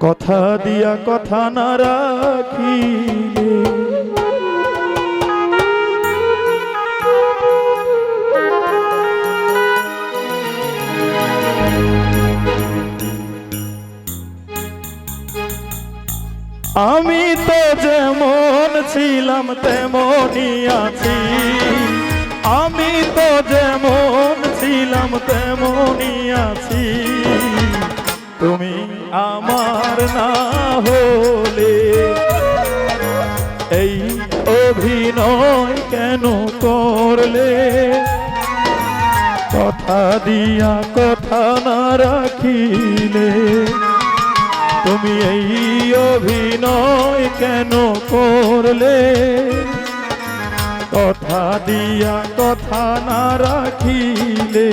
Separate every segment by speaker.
Speaker 1: কথা দিয়া কথা না রাখিলে। আমি তো যেমন ছিলাম তেমনই আছি। আমি তো যেমন ছিলাম তেমনই আছি। তুমি আমার না হলে এই অভিনয় কেন করলে? কথা দিয়া কথা না রাখিলে তুমি এই অভিনয় কেন করলে? কথা দিয়া কথা না রাখিলে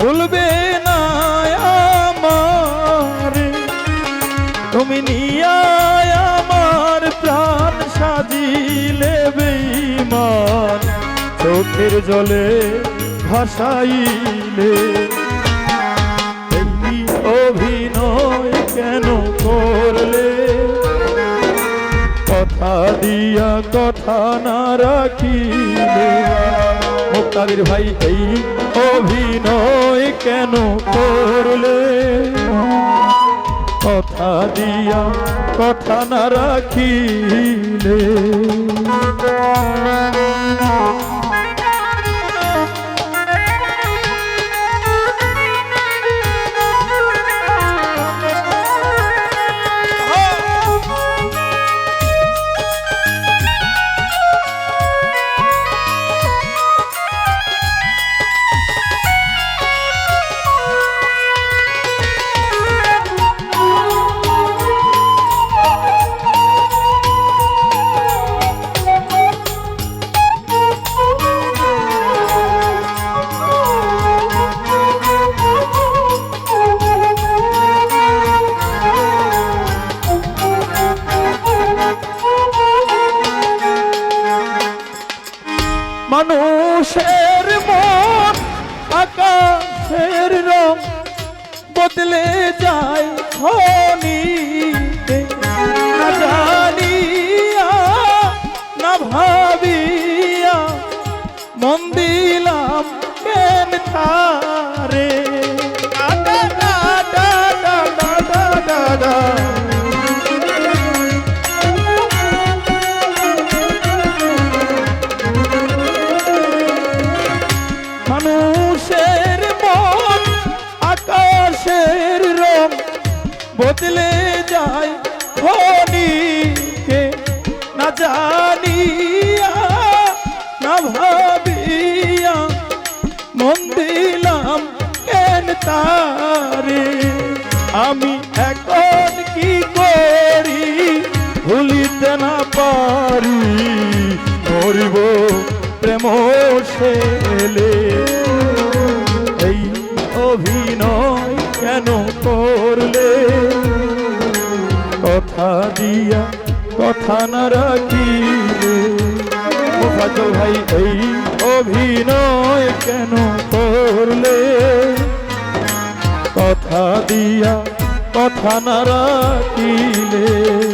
Speaker 1: ভুলবে না আমার। তুমি নিয়ায় আমার প্রাণ সাজিলে বেইমান চোখের জলে ভাসাইলে। অভিনয় কেন করলে? কথা দিয়া কথা না রাখিলে। মুক্তাদির ভাই, এই অভিনয় কেন করলে? কথা দিয়া কথা না রাখিলে। বদলে যায়। খনিতে বদলে যায় খনিকে না জানিয়া, না ভাবিয়া, মন দিলাম কেন তারে। আমি এখন কি করি, ভুলিতে না পারি মরিব প্রেম ছেলে এই অভিনয় কেন করলে? কথা দিয়া কথা না রাখিলে। মোফাজল ভাই, এই অভিনয় কেন করলে? কথা দিয়া কথা না রাখিলে।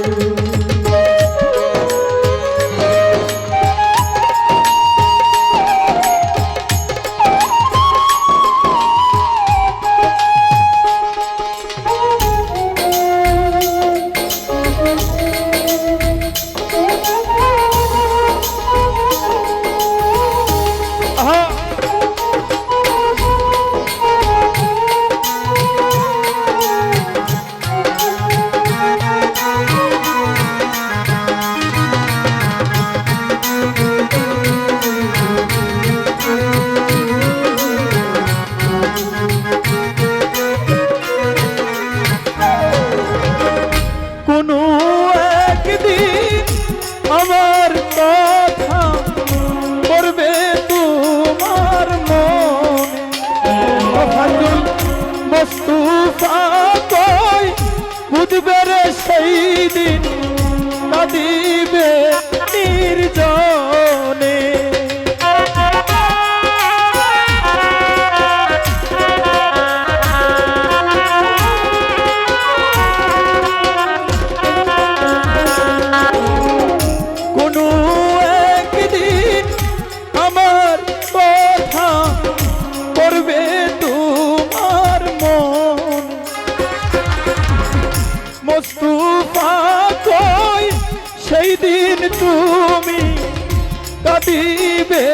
Speaker 1: কাঁদিবে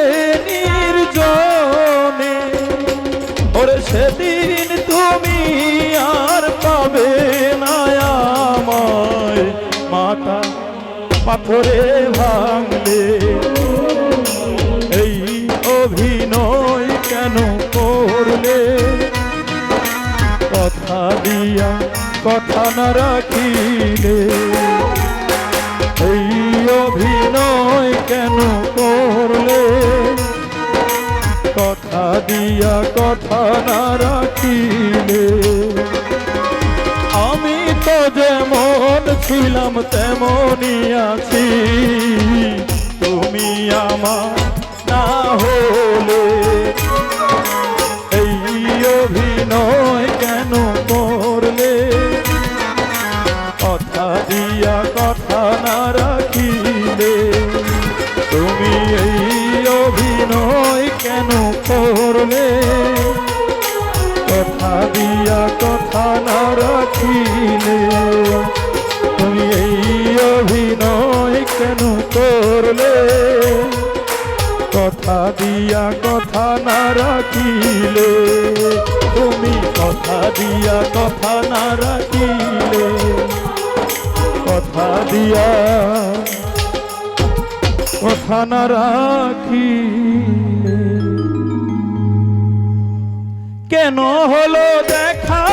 Speaker 1: নির্জনে। ওরে সেদিন তুমি আর পাবে না আমায়। মাথা পাথরে ভাঙলে এই অভিনয় কেন করলে? কথা দিয়া কথা না রাখিলে কথা দিয়া কথা না রাখিলে। আমি তো যেমন ছিলাম তেমনই আছি। তুমি আমার না হলে এই অভিনয় করলে কথা দিয়া কথা না রাখিলে, তুমি কথা দিয়া কথা না রাখিলে, কথা দিয়া কথা না রাখিলে। কেন হলো দেখা